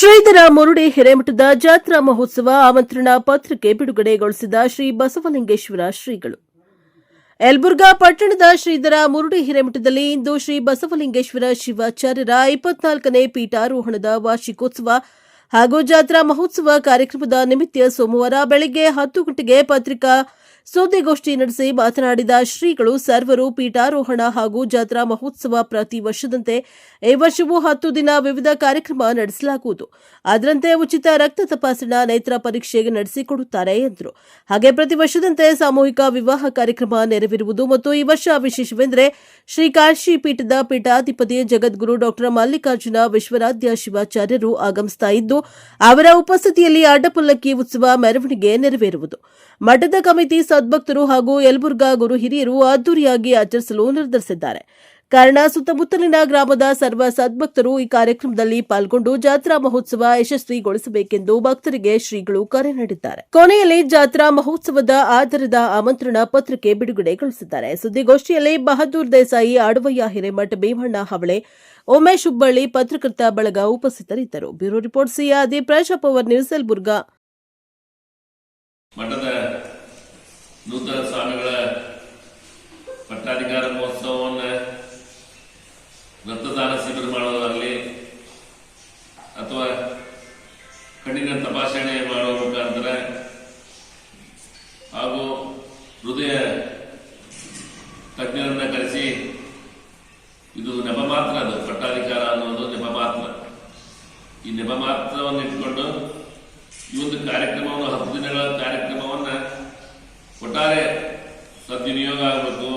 ಶ್ರೀಧರ ಮುರುಡಿ ಹಿರೇಮಠದ ಜಾತ್ರಾ ಮಹೋತ್ಸವ ಆಮಂತ್ರಣ ಪತ್ರಿಕೆ ಬಿಡುಗಡೆಗೊಳಿಸಿದ ಶ್ರೀ ಬಸವಲಿಂಗೇಶ್ವರ ಶ್ರೀಗಳು. ಯಲಬುರ್ಗಾ ಪಟ್ಟಣದ ಶ್ರೀಧರ ಮುರುಡಿ ಹಿರೇಮಠದಲ್ಲಿ ಇಂದು ಶ್ರೀ ಬಸವಲಿಂಗೇಶ್ವರ ಶಿವಾಚಾರ್ಯರ ಇಪ್ಪತ್ನಾಲ್ಕನೇ ಪೀಠಾರೋಹಣದ ವಾರ್ಷಿಕೋತ್ಸವ ಹಾಗೂ ಜಾತ್ರಾ ಮಹೋತ್ಸವ ಕಾರ್ಯಕ್ರಮದ ನಿಮಿತ್ತ ಸೋಮವಾರ ಬೆಳಗ್ಗೆ ಹತ್ತು ಗಂಟೆಗೆ ಪತ್ರಿಕಾ ಸುದ್ದಿಗೋಷ್ಠಿ ನಡೆಸಿ ಮಾತನಾಡಿದ ಶ್ರೀಗಳು ಸರ್ವರು ಪೀಠಾರೋಹಣ ಹಾಗೂ ಜಾತ್ರಾ ಮಹೋತ್ಸವ ಪ್ರತಿ ವರ್ಷದಂತೆ ಈ ವರ್ಷವೂ ಹತ್ತು ದಿನ ವಿವಿಧ ಕಾರ್ಯಕ್ರಮ ನಡೆಸಲಾಗುವುದು. ಅದರಂತೆ ಉಚಿತ ರಕ್ತ ತಪಾಸಣಾ ನೇತ್ರ ಪರೀಕ್ಷೆಗೆ ನಡೆಸಿಕೊಡುತ್ತಾರೆ ಎಂದರು. ಹಾಗೆ ಪ್ರತಿ ವರ್ಷದಂತೆ ಸಾಮೂಹಿಕ ವಿವಾಹ ಕಾರ್ಯಕ್ರಮ ನೆರವಿರುವುದು ಮತ್ತು ಈ ವರ್ಷ ವಿಶೇಷವೆಂದರೆ ಶ್ರೀ ಕಾಶಿ ಪೀಠದ ಪೀಠಾಧಿಪತಿ ಜಗದ್ಗುರು ಡಾಕ್ಟರ್ ಮಲ್ಲಿಕಾರ್ಜುನ ವಿಶ್ವರಾಧ್ಯ ಶಿವಾಚಾರ್ಯರು ಆಗಮಿಸ್ತಾ ಇದ್ದು, ಅವರ ಉಪಸ್ಥಿತಿಯಲ್ಲಿ ಅಡ್ಡಪಲ್ಲಕ್ಕಿ ಉತ್ಸವ ಮೆರವಣಿಗೆ ನೆರವೇರುವುದು. ಮಠದ ಕಮಿತಿ ಸದ್ಭಕ್ತರು ಹಾಗೂ ಯಲಬುರ್ಗಾ ಗುರು ಹಿರಿಯರು ಅದ್ದೂರಿಯಾಗಿ ಆಚರಿಸಲು ನಿರ್ಧರಿಸಿದ್ದಾರೆ. ಕಾರಣ, ಸುತ್ತಮುತ್ತಲಿನ ಗ್ರಾಮದ ಸರ್ವ ಸದ್ಭಕ್ತರು ಈ ಕಾರ್ಯಕ್ರಮದಲ್ಲಿ ಪಾಲ್ಗೊಂಡು ಜಾತ್ರಾ ಮಹೋತ್ಸವ ಯಶಸ್ವಿಗೊಳಿಸಬೇಕೆಂದು ಭಕ್ತರಿಗೆ ಶ್ರೀಗಳು ಕರೆ ನೀಡಿದ್ದಾರೆ. ಕೊನೆಯಲ್ಲಿ ಜಾತ್ರಾ ಮಹೋತ್ಸವದ ಆಧಾರದ ಆಮಂತ್ರಣ ಪತ್ರಿಕೆ ಬಿಡುಗಡೆಗೊಳಿಸಿದ್ದಾರೆ. ಸುದ್ದಿಗೋಷ್ಠಿಯಲ್ಲಿ ಬಹದ್ದೂರ್ ದೇಸಾಯಿ, ಆಡವಯ್ಯ ಹಿರೇಮಠ, ಭೀಮಣ್ಣ ಹವಳೆ, ಉಮೇಶ್ ಹುಬ್ಬಳ್ಳಿ ಪತ್ರಕರ್ತ ಬಳಗ ಉಪಸ್ಥಿತರಿದ್ದರು. ಬ್ಯೂರೋ ರಿಪೋರ್ಟ್ ಸಿಯಾದಿ ಪ್ರಜಾ ಪವರ್ ನ್ಯೂಸ್ ಮಠದ ನೂತನ ಸ್ವಾಮಿಗಳ ಪಟ್ಟಾಧಿಕಾರ ಮಹೋತ್ಸವವನ್ನು ರಕ್ತದಾನ ಶಿಬಿರ ಮಾಡೋದಾಗಲಿ ಅಥವಾ ಕಣ್ಣಿನ ತಪಾಸಣೆ ಮಾಡುವ ಮುಖಾಂತರ ಹಾಗೂ ಹೃದಯ ತಜ್ಞರನ್ನ ಕರೆಸಿ, ಇದು ನೆಪ ಮಾತ್ರ ಅದು, ಪಟ್ಟಾಧಿಕಾರ ಅನ್ನೋದು ನೆಪ ಮಾತ್ರ ಈ ನೆಪ ಮಾತ್ರವನ್ನು ಇಟ್ಕೊಂಡು ಈ ಒಂದು ಕಾರ್ಯಕ್ರಮವನ್ನು ಸರ್ಕಾರಿ ಸದ್ವಿನಿಯೋಗ ಆಗಬೇಕು